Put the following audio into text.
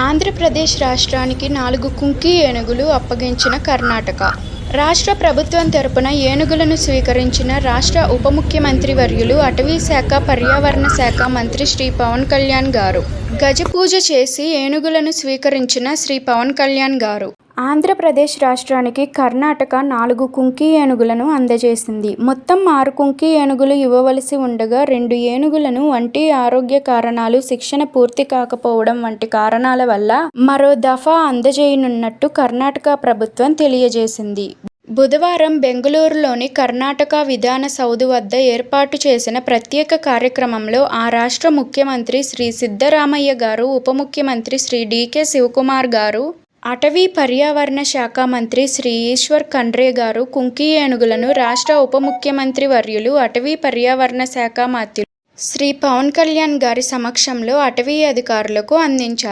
ఆంధ్రప్రదేశ్ రాష్ట్రానికి నాలుగు కుంకి ఏనుగులు అప్పగించిన కర్ణాటక. రాష్ట్ర ప్రభుత్వం తరపున ఏనుగులను స్వీకరించిన రాష్ట్ర ఉప ముఖ్యమంత్రి వర్యులు అటవీ శాఖ పర్యావరణ శాఖ మంత్రి శ్రీ పవన్ కళ్యాణ్ గారు. గజపూజ చేసి ఏనుగులను స్వీకరించిన శ్రీ పవన్ కళ్యాణ్ గారు. ఆంధ్రప్రదేశ్ రాష్ట్రానికి కర్ణాటక నాలుగు కుంకి ఏనుగులను అందజేసింది. మొత్తం ఆరు కుంకి ఏనుగులు ఇవ్వవలసి ఉండగా రెండు ఏనుగులను వంటి ఆరోగ్య కారణాలు శిక్షణ పూర్తి కాకపోవడం వంటి కారణాల వల్ల మరో దఫా అందజేయనున్నట్టు కర్ణాటక ప్రభుత్వం తెలియజేసింది. బుధవారం బెంగళూరులోని కర్ణాటక విధాన సౌధ వద్ద ఏర్పాటు చేసిన ప్రత్యేక కార్యక్రమంలో ఆ రాష్ట్ర ముఖ్యమంత్రి శ్రీ సిద్ధరామయ్య గారు ఉప ముఖ్యమంత్రి శ్రీ డీకే శివకుమార్ గారు అటవీ పర్యావరణ శాఖ మంత్రి శ్రీ ఈశ్వర్ ఖండ్రే గారు కుంకి ఏనుగులను రాష్ట్ర ఉప ముఖ్యమంత్రి వర్యులు అటవీ పర్యావరణ శాఖ మంత్రి శ్రీ పవన్ కళ్యాణ్ గారి సమక్షంలో అటవీ అధికారులకు అందించారు.